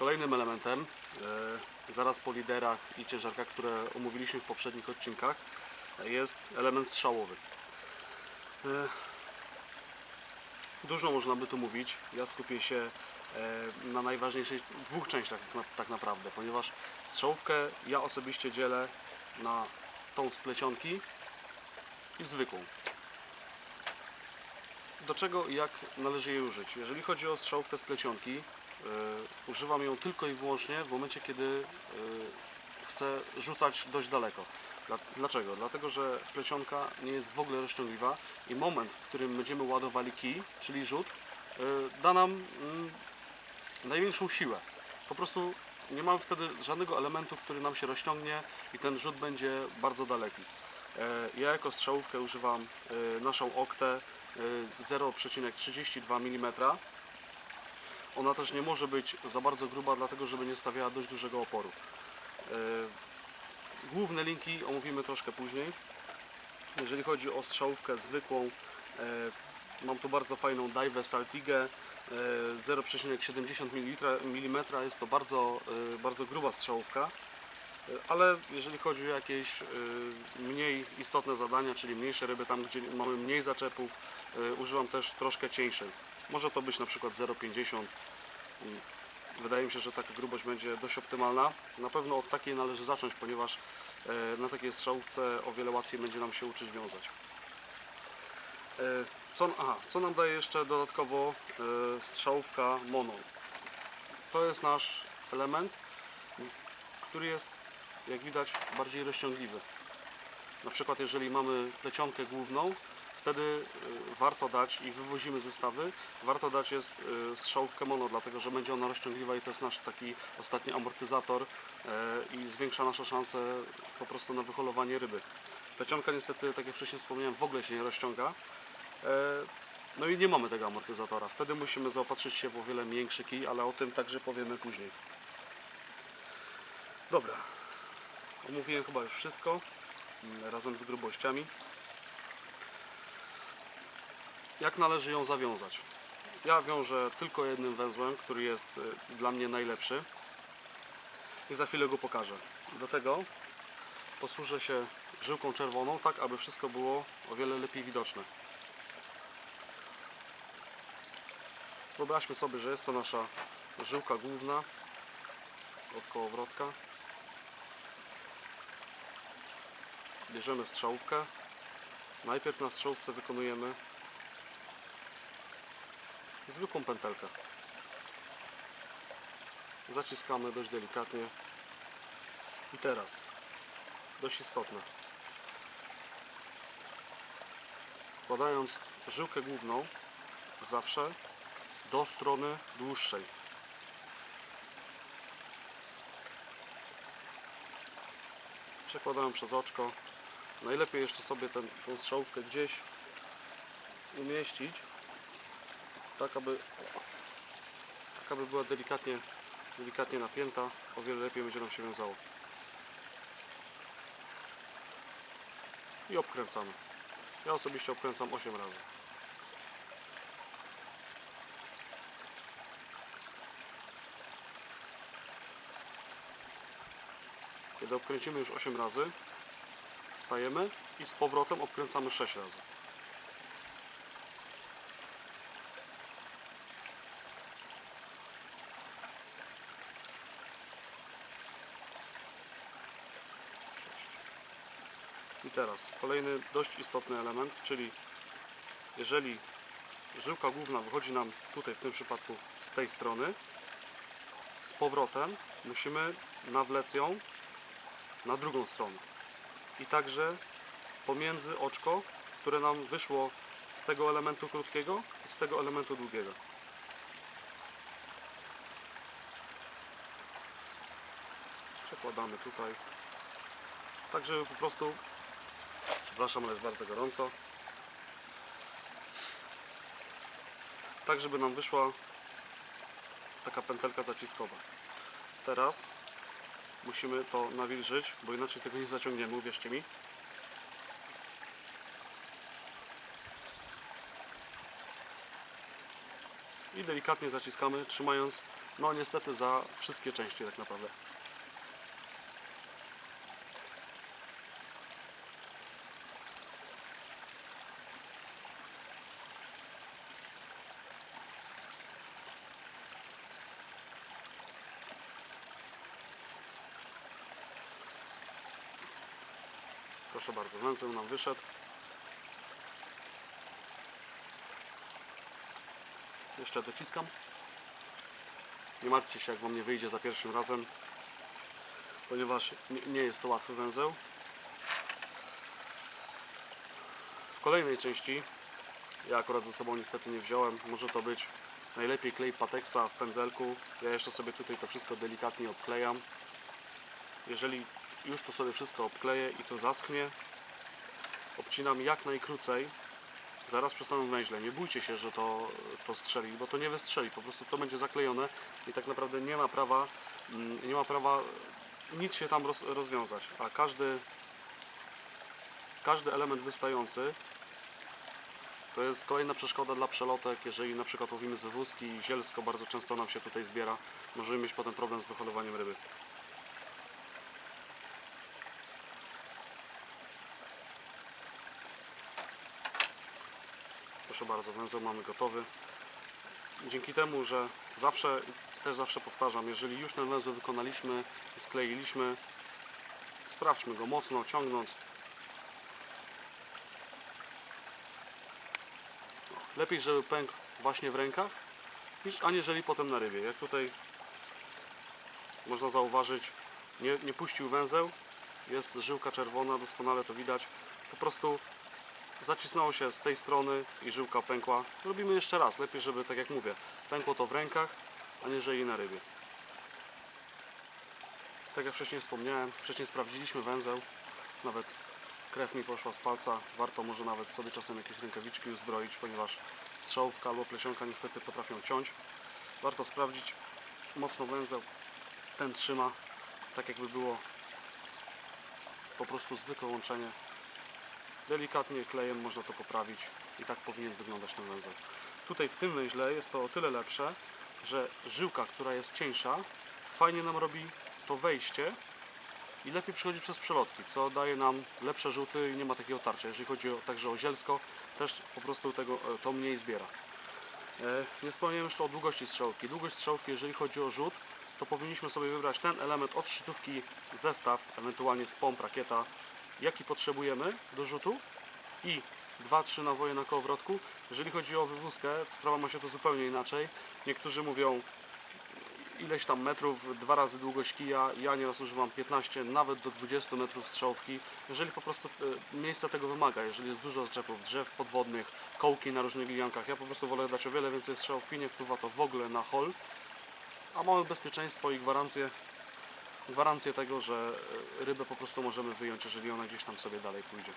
Kolejnym elementem, e, zaraz po liderach i ciężarkach, które omówiliśmy w poprzednich odcinkach, jest element strzałowy. E, Dużo można by tu mówić. Ja skupię się e, na najważniejszych dwóch częściach tak tak naprawdę, ponieważ strzałówkę ja osobiście dzielę na tą z plecionki i zwykłą. Do czego i jak należy jej użyć? Jeżeli chodzi o strzałówkę z plecionki, używam ją tylko i wyłącznie w momencie, kiedy e, chcę rzucać dość daleko. Dla- Dlaczego? Dlatego, że plecionka nie jest w ogóle rozciągliwa i moment, w którym będziemy ładowali kij, czyli rzut, e, da nam mm, największą siłę. Po prostu nie mamy wtedy żadnego elementu, który nam się rozciągnie i ten rzut będzie bardzo daleki. E, Ja jako strzałówkę używam e, naszą oktę e, 0,32 mm. Ona też nie może być za bardzo gruba, dlatego żeby nie stawiała dość dużego oporu. E, Główne linki omówimy troszkę później. Jeżeli chodzi o strzałówkę zwykłą, e, mam tu bardzo fajną Dive Saltigę e, 0,70 mm. Jest to bardzo, e, bardzo gruba strzałówka. Ale jeżeli chodzi o jakieś mniej istotne zadania, czyli mniejsze ryby, tam gdzie mamy mniej zaczepów, używam też troszkę cieńszej. Może to być na przykład 0,50 i Wydaje mi się, że taka grubość będzie dość optymalna. Na pewno od takiej należy zacząć, ponieważ e, na takiej strzałówce o wiele łatwiej będzie nam się uczyć wiązać. E, Co, aha, co nam daje jeszcze dodatkowo e, strzałówka mono? To jest nasz element, który jest, jak widać, bardziej rozciągliwy. Na przykład jeżeli mamy plecionkę główną, wtedy y, warto dać i wywozimy zestawy, warto dać jest y, strzałówkę mono, dlatego że będzie ona rozciągliwa i to jest nasz taki ostatni amortyzator e, i zwiększa nasze szanse po prostu na wyholowanie ryby. Plecionka niestety, tak jak wcześniej wspomniałem, w ogóle się nie rozciąga. No i nie mamy tego amortyzatora. Wtedy musimy zaopatrzyć się w o wiele większy kij, ale o tym także powiemy później. Dobra. Omówiłem chyba już wszystko mm, razem z grubościami. Jak należy ją zawiązać? Ja wiążę tylko jednym węzłem, który jest y, dla mnie najlepszy i za chwilę go pokażę. Do tego posłużę się żyłką czerwoną, tak aby wszystko było o wiele lepiej widoczne. Wyobraźmy sobie, że jest to nasza żyłka główna od kołowrotka. Bierzemy strzałówkę. Najpierw na strzałówce wykonujemy zwykłą pętelkę. Zaciskamy dość delikatnie. I teraz, dość istotne. Wkładając żyłkę główną zawsze do strony dłuższej. Przekładałem przez oczko. Najlepiej jeszcze sobie tą strzałówkę gdzieś umieścić, tak aby, tak aby była delikatnie, delikatnie napięta. O wiele lepiej będzie nam się wiązało. I obkręcamy. Ja osobiście obkręcam 8 razy. Kiedy obkręcimy już 8 razy, stajemy i z powrotem obkręcamy 6 razy. I teraz kolejny dość istotny element, czyli jeżeli żyłka główna wychodzi nam tutaj w tym przypadku z tej strony, z powrotem musimy nawlec ją na drugą stronę. I także pomiędzy oczko, które nam wyszło z tego elementu krótkiego i z tego elementu długiego. Przekładamy tutaj. Tak, żeby po prostu, przepraszam, ale jest bardzo gorąco. Tak, żeby nam wyszła taka pętelka zaciskowa. Teraz musimy to nawilżyć, bo inaczej tego nie zaciągniemy, uwierzcie mi. I delikatnie zaciskamy, trzymając No niestety za wszystkie części tak naprawdę. Proszę bardzo, węzeł nam wyszedł. Jeszcze dociskam. Nie martwcie się, jak Wam nie wyjdzie za pierwszym razem, ponieważ nie- jest to łatwy węzeł. W kolejnej części, ja akurat ze sobą niestety nie wziąłem, może to być najlepiej klej Patexa w pędzelku. Ja jeszcze sobie tutaj to wszystko delikatnie obklejam. Jeżeli już to sobie wszystko obkleję i to zaschnie, obcinam jak najkrócej, zaraz przy samym węźle. Nie bójcie się, że to, to strzeli, bo to nie wystrzeli, po prostu to będzie zaklejone i tak naprawdę nie ma prawa, mm, nie ma prawa nic się tam roz, rozwiązać, a każdy, każdy element wystający to jest kolejna przeszkoda dla przelotek, jeżeli na przykład łowimy z wywózki, zielsko bardzo często nam się tutaj zbiera, możemy mieć potem problem z wyholowaniem ryby. Proszę bardzo, węzeł mamy gotowy. Dzięki temu, że zawsze, też zawsze powtarzam, jeżeli już ten węzeł wykonaliśmy skleiliśmy, sprawdźmy go mocno, ciągnąc. Lepiej, żeby pękł właśnie w rękach, niż aniżeli potem na rybie. Jak tutaj można zauważyć, nie, nie puścił węzeł, jest żyłka czerwona, doskonale to widać. Po prostu zacisnęło się z tej strony i żyłka pękła. Robimy jeszcze raz, lepiej żeby, tak jak mówię, pękło to w rękach, aniżeli na rybie. Tak jak wcześniej wspomniałem, wcześniej sprawdziliśmy węzeł, nawet krew mi poszła z palca, warto może nawet sobie czasem jakieś rękawiczki uzbroić, ponieważ strzałówka albo plesionka niestety potrafią ciąć. Warto sprawdzić mocno węzeł, ten trzyma, tak jakby było po prostu zwykłe łączenie delikatnie klejem można to poprawić i tak powinien wyglądać ten węzeł. Tutaj w tym węźle jest to o tyle lepsze, że żyłka, która jest cieńsza, fajnie nam robi to wejście i lepiej przychodzi przez przelotki, co daje nam lepsze rzuty i nie ma takiego tarcia. Jeżeli chodzi o, także o zielsko, też po prostu tego, e, to mniej zbiera. E, Nie wspomniałem jeszcze o długości strzałówki. Długość strzałówki, jeżeli chodzi o rzut, to powinniśmy sobie wybrać ten element od szczytówki, zestaw, ewentualnie z pomp, rakieta, jaki potrzebujemy do rzutu i 2-3 nawoje na kołowrotku. Jeżeli chodzi o wywózkę, sprawa ma się to zupełnie inaczej. Niektórzy mówią ileś tam metrów, dwa razy długość kija. Ja nieraz używam 15, nawet do 20 metrów strzałówki. Jeżeli po prostu e, miejsce tego wymaga, jeżeli jest dużo zaczepów, drzew podwodnych, kołki na różnych lijankach, ja po prostu wolę dać o wiele więcej strzałówki, nie wpływa to w ogóle na hol. A mamy bezpieczeństwo i gwarancję, gwarancję tego, że e, rybę po prostu możemy wyjąć, jeżeli ona gdzieś tam sobie dalej pójdzie.